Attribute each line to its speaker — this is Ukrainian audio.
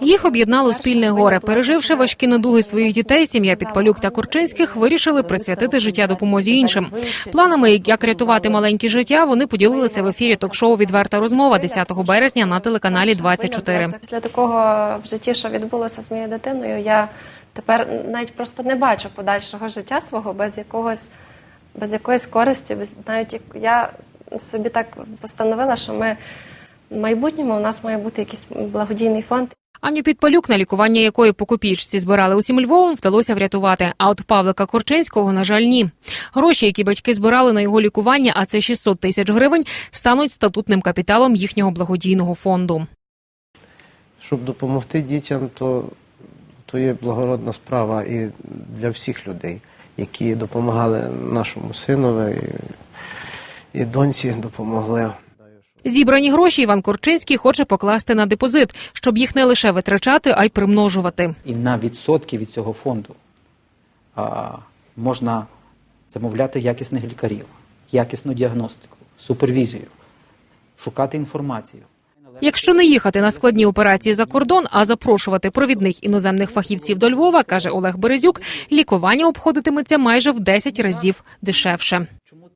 Speaker 1: Їх об'єднало спільне горе. Переживши важкі недуги своїх дітей, сім'я Підпалюк та Корчинських вирішили присвятити життя допомозі іншим.
Speaker 2: Планами,
Speaker 1: як рятувати маленькі життя, вони поділилися в ефірі ток-шоу Відверта розмова 10 березня на телеканалі 24.
Speaker 3: Після такого в житті, що відбулося з моєю дитиною, я тепер навіть просто не бачу подальшого життя свого без якогось, без якоїсь користі. Без навіть я собі так постановила, що ми в майбутньому у нас має бути якийсь благодійний фонд.
Speaker 1: Аню Підпалюк, на лікування якої по збирали усім Львовом, вдалося врятувати. А от Павлика Корчинського, на жаль, ні. Гроші, які батьки збирали на його лікування, а це 600 тисяч гривень, стануть статутним капіталом їхнього благодійного фонду.
Speaker 4: Щоб допомогти дітям, то, то є благородна справа і для всіх людей, які допомагали нашому синові і, і доньці допомогли.
Speaker 1: Зібрані гроші Іван Корчинський хоче покласти на депозит, щоб їх не лише витрачати, а й примножувати.
Speaker 2: І на відсотки від цього фонду а, можна замовляти якісних лікарів, якісну діагностику, супервізію, шукати інформацію.
Speaker 1: Якщо не їхати на складні операції за кордон, а запрошувати провідних іноземних фахівців до Львова, каже Олег Березюк, лікування обходитиметься майже в 10 разів дешевше.
Speaker 2: Чому